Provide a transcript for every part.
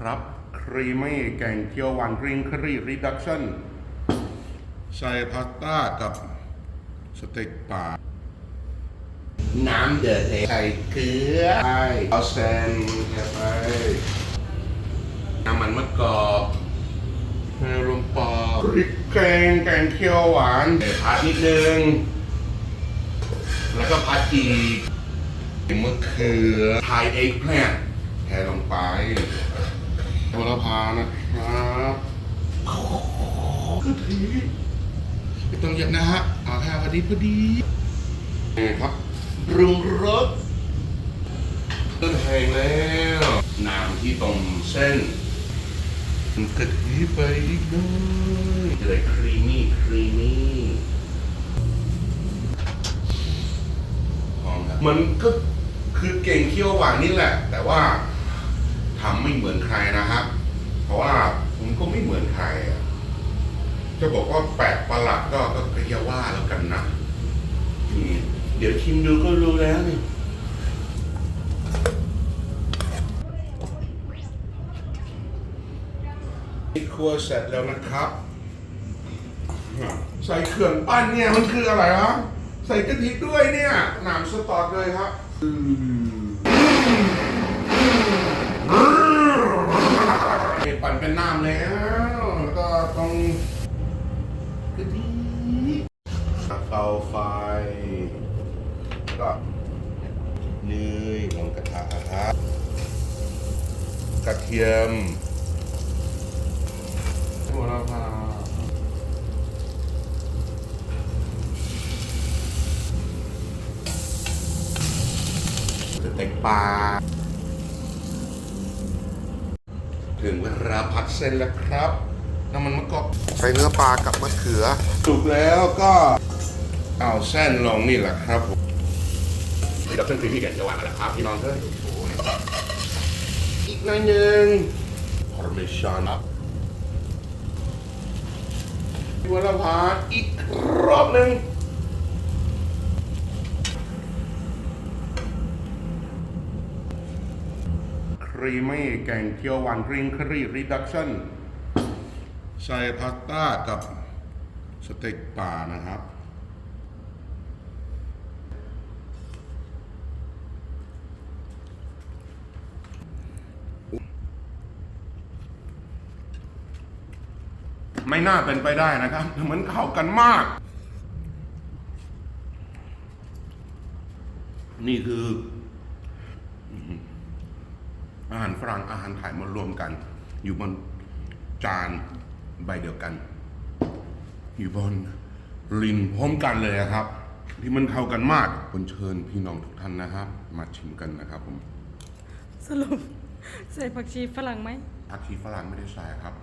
ครับครีมมี่แกงเขียวหวานกรีนครีรีดักชั่นใส่พาสต้ากับสเต็กปลาน้ำเดือดใส่เกลือใส่เอาแซนเข้าไปน้ำมันมะกอกเฮลงปอพริกแกงแกงเขียวหวานใส่ผัดนิดนึง แล้วก็ผัดอีกมะเขือไทยเอ็กแพลนแทลงไป โหรพานะครับกะทิไม่ต้องเยอะนะฮะเอาแค่พอดีพอดีนี่ครับปรุงรสต้นแห้งแล้วน้ำที่ต้มเส้นกะทิไปอีกหน้อยจะได้ครีมี่ครีมมี่หอมครับมันก็คือเก่งเคี่ยวหวานนี่แหละ แต่ว่า ทำไม่เหมือนใครนะครับ เพราะว่าผมก็ไม่เหมือนใครอะจะบอกว่าแปลกประหลาดก็ก็ก็อย่าว่าแล้วกันนะนี่เดี๋ยวชิมดูก็รู้แล้วนี่นี่ครัวเสร็จแล้วนะครับใส่เครื่องปั้นเนี่ยมันคืออะไรวะใส่กะทิด้วยเนี่ยหนามสตอดเลยครับนี่ ปั่นเป็นน้ำแล้ว แล้วก็ต้องกะทิเตาไฟแล้วก็เนยลงกระทะครับกระเทียมหัวละพาสเต็กปลา ถึงเวลาผัดเส้นแล้วครับน้ำมันมะกอกใส่เนื้อปลากับมะเขือสุกแล้วก็เอาเส้นลงนี่แหละครับผมนี่เราเส้นคือพี่แกงเขียวหวานแล้วครับพี่น้องเฮ้ยอีกหน่อยหนึ่งพาร์เมซานครับพี่วรพาอีกรอบหนึ่ง ค รีมมี่แกงเขียวหวานกรีนครีรีดักชั่นใส่พาสต้ากับสเต็กปลานะครับ ไม่น่าเป็นไปได้นะครับเหมือนเข้ากันมาก นี่คือ อาหารฝรั่งอาหารไทยมารวมกัน อยู่บนจานใบเดียวกัน อยู่บนลินพร้อมกันเลยอะครับ ที่มันเข้ากันมากคนเชิญพี่น้องทุกท่านนะครับ มาชิมกันนะครับผมสรุปใส่ผักชีฝรั่งไหมผักชีฝรั่งไม่ได้ใส่ครับ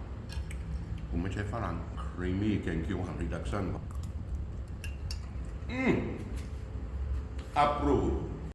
ผมไม่ใช่ฝรั่งครีมมี่แกงเขียวหวานรีดักชั่นอืมอัปรู